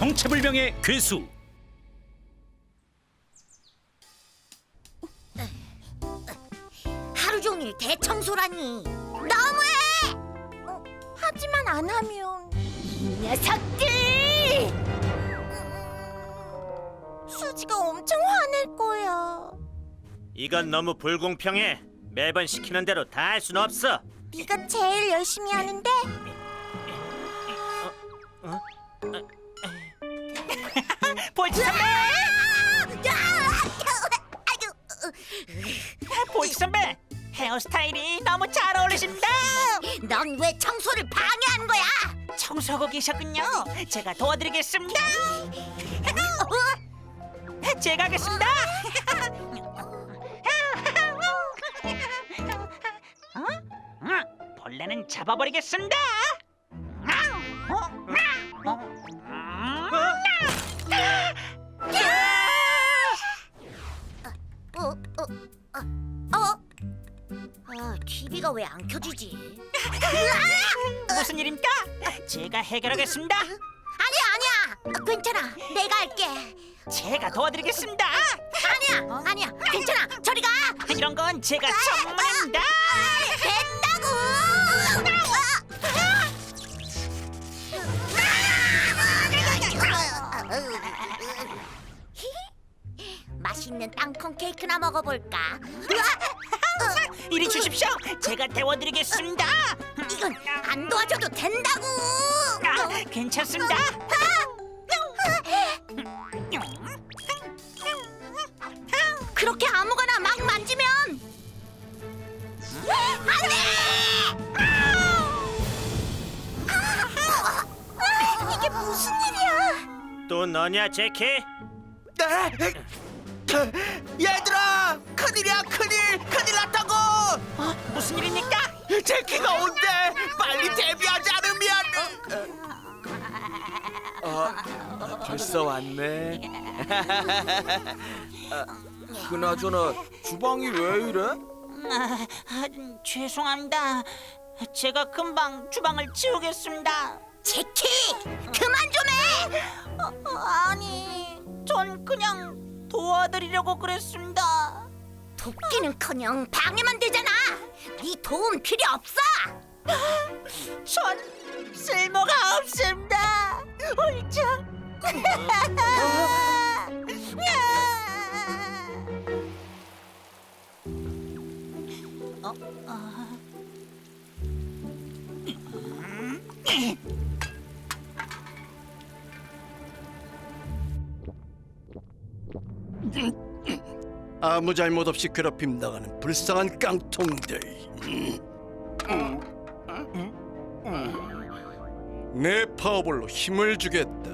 정체불명의 괴수 하루 종일 대청소라니 너무해! 어, 하지만 안 하면 이 녀석들! 수지가 엄청 화낼 거야. 이건 너무 불공평해. 매번 시키는 대로 다 할 순 없어. 네가 제일 열심히 하는데 볼지 선배! 볼지 선배! 헤어스타일이 너무 잘 어울리십니다. 넌 왜 청소를 방해하는 거야? 청소하고 계셨군요. 제가 도와드리겠습니다. 제가 하겠습니다. 어? 음, 벌레는 잡아버리겠습니다. 어, TV가 왜 안 켜지지? 무슨 일입니까? 제가 해결하겠습니다. 아니야, 아니야. 어, 괜찮아. 내가 할게. 제가 도와드리겠습니다. 아니야, 아니야. 괜찮아. 저리 가. 이런 건 제가 전문입니다. 된다고. 맛있는 땅콩 케이크나 먹어볼까? 이리 주십시오. 제가 데워드리겠습니다. 이건 안 도와줘도 된다고. 아, 괜찮습니다. 그렇게 아무거나 막 만지면 안돼! 이게 무슨 일이야? 또 너냐, 제키? 네? 얘들아 큰일이야 큰일 큰일 났다고 어, 무슨 일입니까? 제키가 온대 빨리 데뷔하지 않으면 어, 벌써 왔네 아, 그나저나 주방이 왜 이래? 아, 아, 죄송합니다. 제가 금방 주방을 치우겠습니다. 제키 그만 좀 해. 어, 아니, 전 그냥 도와드리려고 그랬습니다. 돕기는커녕 방해만 되잖아. 네 도움 필요 없어. 전 아무 잘못 없이 괴롭힘 당하는 불쌍한 깡통들. 내 파워볼로 힘을 주겠다.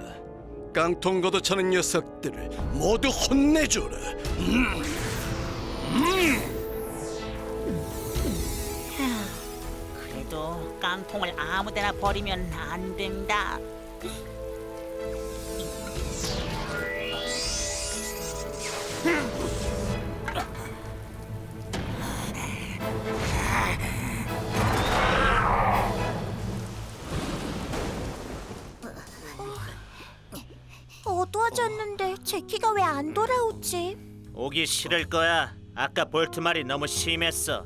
깡통 걷어차는 녀석들을 모두 혼내줘라. 그래도 깡통을 아무데나 버리면 안 된다. 어두워졌는데 제키가 왜 안 돌아오지? 오기 싫을 거야. 아까 볼트 말이 너무 심했어.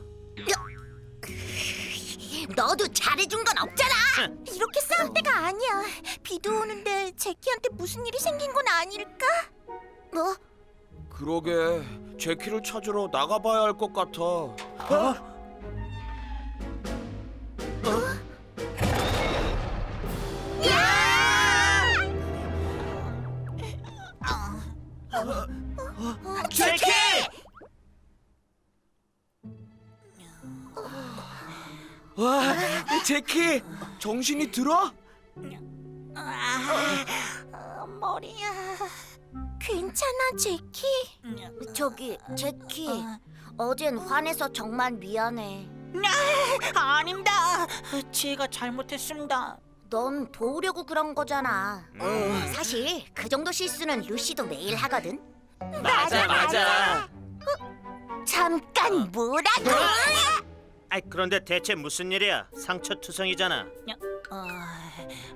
너도 잘해준 건 없잖아. 흥. 이렇게 싸울 때가 아니야. 비도 오는데 제키한테 무슨 일이 생긴 건 아닐까? 뭐? 그러게 제키를 찾으러 나가봐야 할 것 같아 제 제키 정신이 들어? 아, 머리야. 괜찮아, 제키? 저기, 제키. 어젠 화내서 정말 미안해. 아, 아닙니다. 제가 잘못했습니다. 넌 도우려고 그런 거잖아. 사실 그 정도 실수는 루시도 매일 하거든. 맞아, 맞아. 잠깐 뭐라고? 아이 그런데 대체 무슨 일이야? 상처 투성이잖아. 어,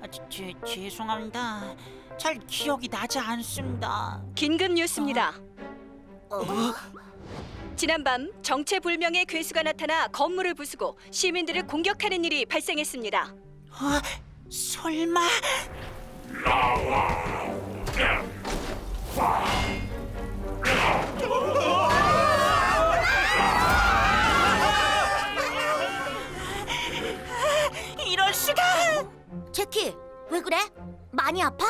아, 죄, 죄송합니다. 잘 기억이 나지 않습니다. 긴급 뉴스입니다. 어? 지난밤 정체불명의 괴수가 나타나 건물을 부수고 시민들을 공격하는 일이 발생했습니다. 어, 설마 제키, 왜 그래? 많이 아파?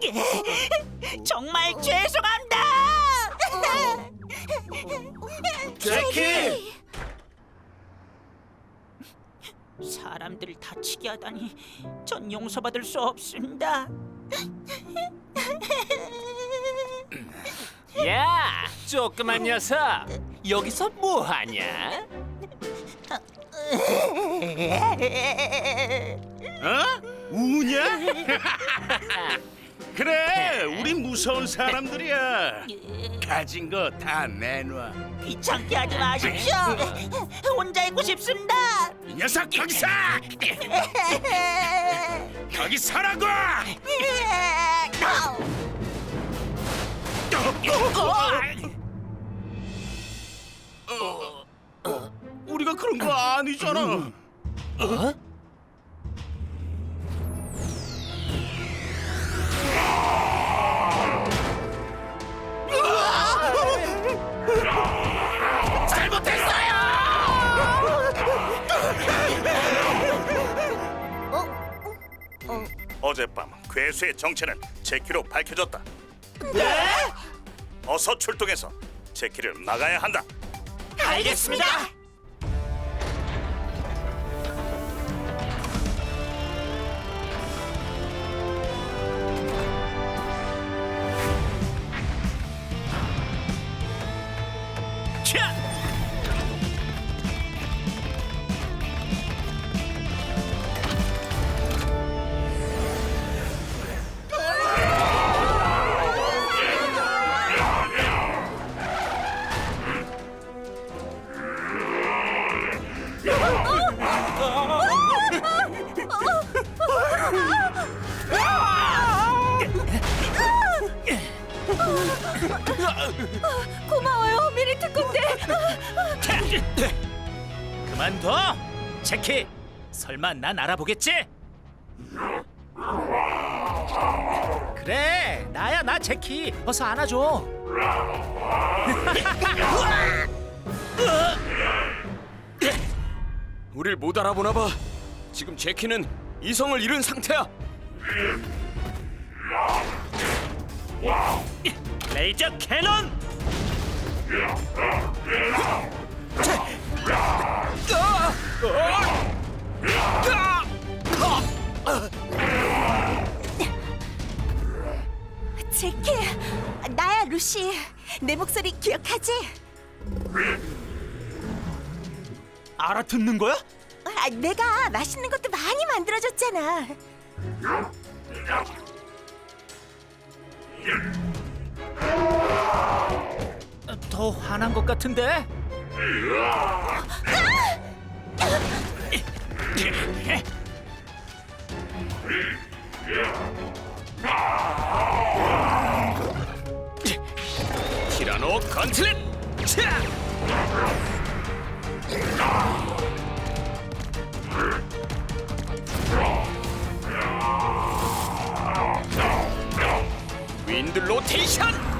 정말 죄송합니다. 제키! 사람들을 다치게 하다니 전 용서받을 수 없습니다. 야, 조그만 녀석. 여기서 뭐 하냐? 어? 우냐? 그래, 우리 무서운 사람들이야. 가진 거 다 내놔. 귀찮게 하지 마십시오. 혼자 있고 싶습니다. 이 녀석 거기서! 거기 서라고! 우 리가 그런 거 아니잖아. 어젯밤 괴수의 정체는 제키로 밝혀졌다. 네? 어서 출동해서 제키를 막아야 한다. 알겠습니다. 그만둬. 제키. 설마 난 알아보겠지? 그래, 나야 나 제키. 어서 안아줘. 우릴 못 알아보나 봐. 지금 제키는 이성을 잃은 상태야. 레이저 캐논! 제키, 나야 루시. 내 목소리 기억하지? 알아듣는 거야? 아, 내가 맛있는 것도 많이 만들어줬잖아. 더 화난 것 같은데? 티라노 건틀렛. 윈드 로테이션.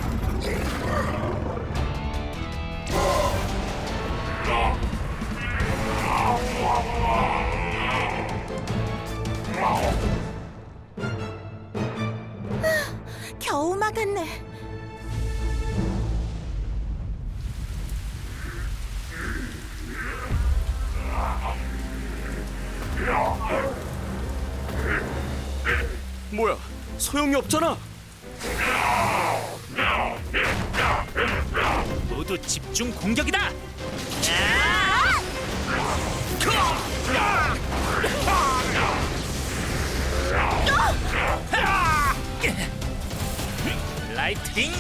소용이 없잖아. 모두 집중 공격이다. 라이트닝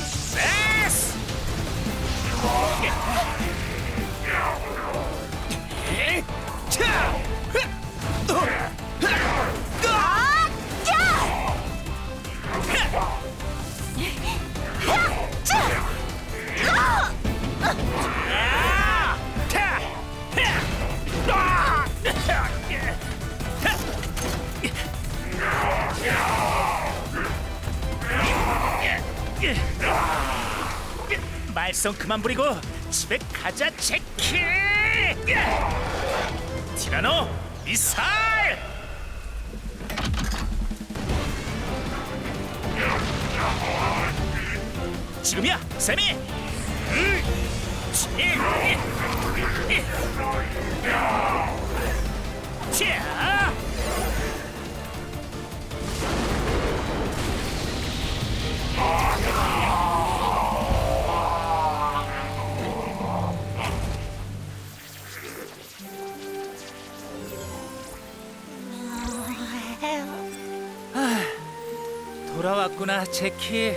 말썽 그만 부리고 집에 가자 야! 티라노 미사일 지금이야 세미 음! 치! 이! 이! 아왔구나 제키